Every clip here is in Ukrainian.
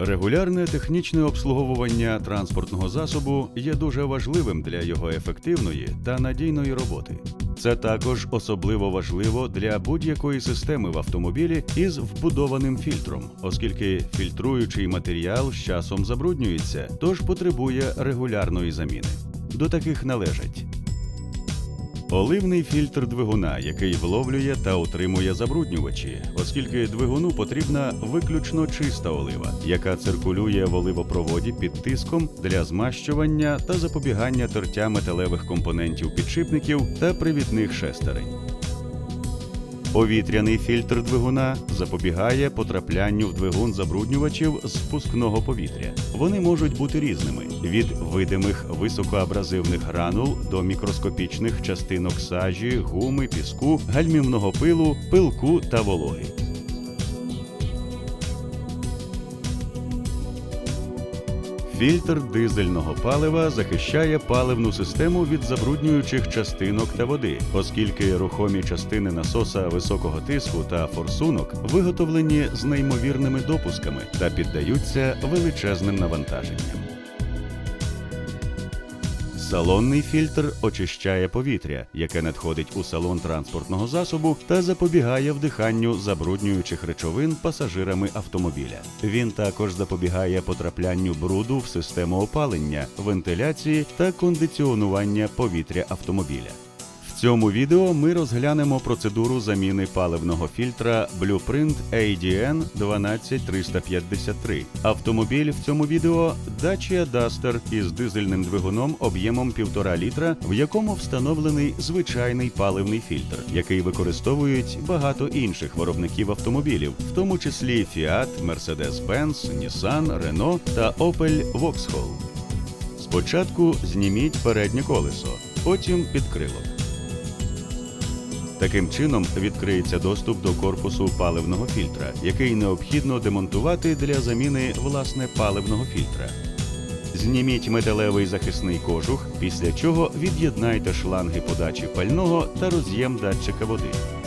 Регулярне технічне обслуговування транспортного засобу є дуже важливим для його ефективної та надійної роботи. Це також особливо важливо для будь-якої системи в автомобілі із вбудованим фільтром, оскільки фільтруючий матеріал з часом забруднюється, тож потребує регулярної заміни. До таких належать Оливний фільтр двигуна, який вловлює та утримує забруднювачі, оскільки двигуну потрібна виключно чиста олива, яка циркулює в оливопроводі під тиском для змащування та запобігання тертя металевих компонентів підшипників та привітних шестерень. Повітряний фільтр двигуна запобігає потраплянню в двигун забруднювачів з впускного повітря. Вони можуть бути різними: від видимих високоабразивних гранул до мікроскопічних частинок сажі, гуми, піску, гальмівного пилу, пилку та вологи. Фільтр дизельного палива захищає паливну систему від забруднюючих частинок та води, оскільки рухомі частини насоса високого тиску та форсунок виготовлені з неймовірними допусками та піддаються величезним навантаженням. Салонний фільтр очищає повітря, яке надходить у салон транспортного засобу та запобігає вдиханню забруднюючих речовин пасажирами автомобіля. Він також запобігає потраплянню бруду в систему опалення, вентиляції та кондиціонування повітря автомобіля. Цьому відео ми розглянемо процедуру заміни паливного фільтра Blueprint ADN 12353. Автомобіль в цьому відео Dacia Duster із дизельним двигуном об'ємом 1,5 літра, в якому встановлений звичайний паливний фільтр, який використовують багато інших виробників автомобілів, в тому числі Fiat, Mercedes-Benz, Nissan, Renault та Opel Vauxhall. Спочатку зніміть переднє колесо, потім підкрилок. Таким чином відкриється доступ до корпусу паливного фільтра, який необхідно демонтувати для заміни власне паливного фільтра. Зніміть металевий захисний кожух, після чого від'єднайте шланги подачі пального та роз'єм датчика води.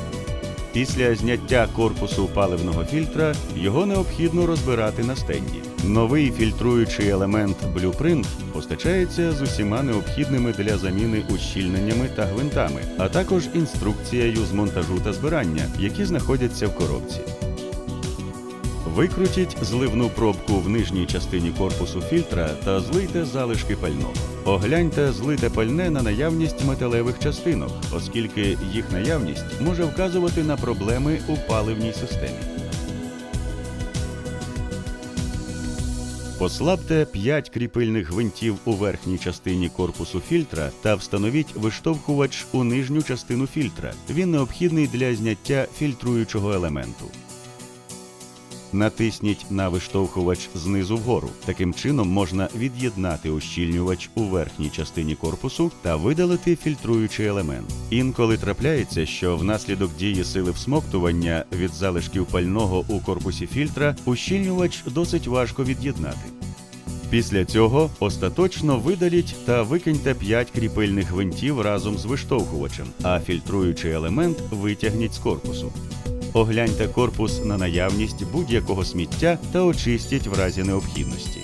Після зняття корпусу паливного фільтра його необхідно розбирати на стенді. Новий фільтруючий елемент Blueprint постачається з усіма необхідними для заміни ущільненнями та гвинтами, а також інструкцією з монтажу та збирання, які знаходяться в коробці. Викрутіть зливну пробку в нижній частині корпусу фільтра та злийте залишки пального. Огляньте злите пальне на наявність металевих частинок, оскільки їх наявність може вказувати на проблеми у паливній системі. Послабте 5 кріпильних гвинтів у верхній частині корпусу фільтра та встановіть виштовхувач у нижню частину фільтра. Він необхідний для зняття фільтруючого елементу. Натисніть на виштовхувач знизу вгору. Таким чином можна від'єднати ущільнювач у верхній частині корпусу та видалити фільтруючий елемент. Інколи трапляється, що внаслідок дії сили всмоктування від залишків пального у корпусі фільтра ущільнювач досить важко від'єднати. Після цього остаточно видаліть та викиньте 5 кріпильних гвинтів разом з виштовхувачем, а фільтруючий елемент витягніть з корпусу. Огляньте корпус на наявність будь-якого сміття та очистіть в разі необхідності.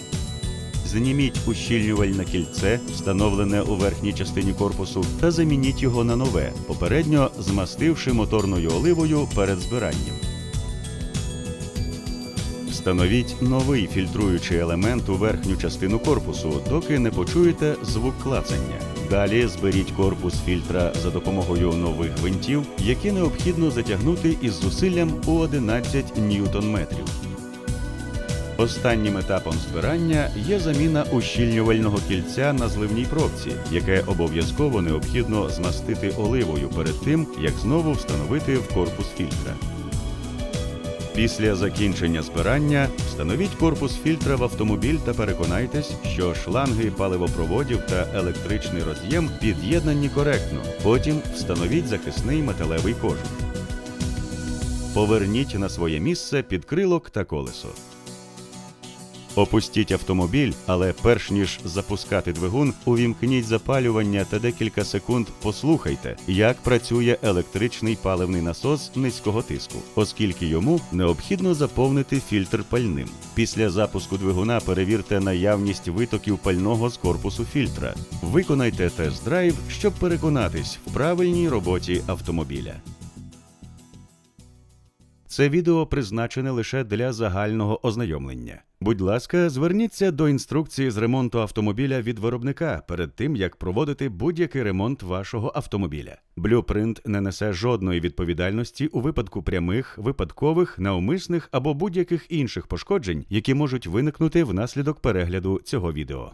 Зніміть ущільнювальне кільце, встановлене у верхній частині корпусу, та замініть його на нове, попередньо змастивши моторною оливою перед збиранням. Встановіть новий фільтруючий елемент у верхню частину корпусу, доки не почуєте звук клацання. Далі зберіть корпус фільтра за допомогою нових гвинтів, які необхідно затягнути із зусиллям у 11 ньютон-метрів. Останнім етапом збирання є заміна ущільнювального кільця на зливній пробці, яке обов'язково необхідно змастити оливою перед тим, як знову встановити в корпус фільтра. Після закінчення збирання встановіть корпус фільтра в автомобіль та переконайтесь, що шланги паливопроводів та електричний роз'єм під'єднані коректно. Потім встановіть захисний металевий кожух. Поверніть на своє місце підкрилок та колесо. Опустіть автомобіль, але перш ніж запускати двигун, увімкніть запалювання та декілька секунд послухайте, як працює електричний паливний насос низького тиску, оскільки йому необхідно заповнити фільтр пальним. Після запуску двигуна перевірте наявність витоків пального з корпусу фільтра. Виконайте тест-драйв, щоб переконатись в правильній роботі автомобіля. Це відео призначене лише для загального ознайомлення. Будь ласка, зверніться до інструкції з ремонту автомобіля від виробника перед тим, як проводити будь-який ремонт вашого автомобіля. Блюпринт не несе жодної відповідальності у випадку прямих, випадкових, навмисних або будь-яких інших пошкоджень, які можуть виникнути внаслідок перегляду цього відео.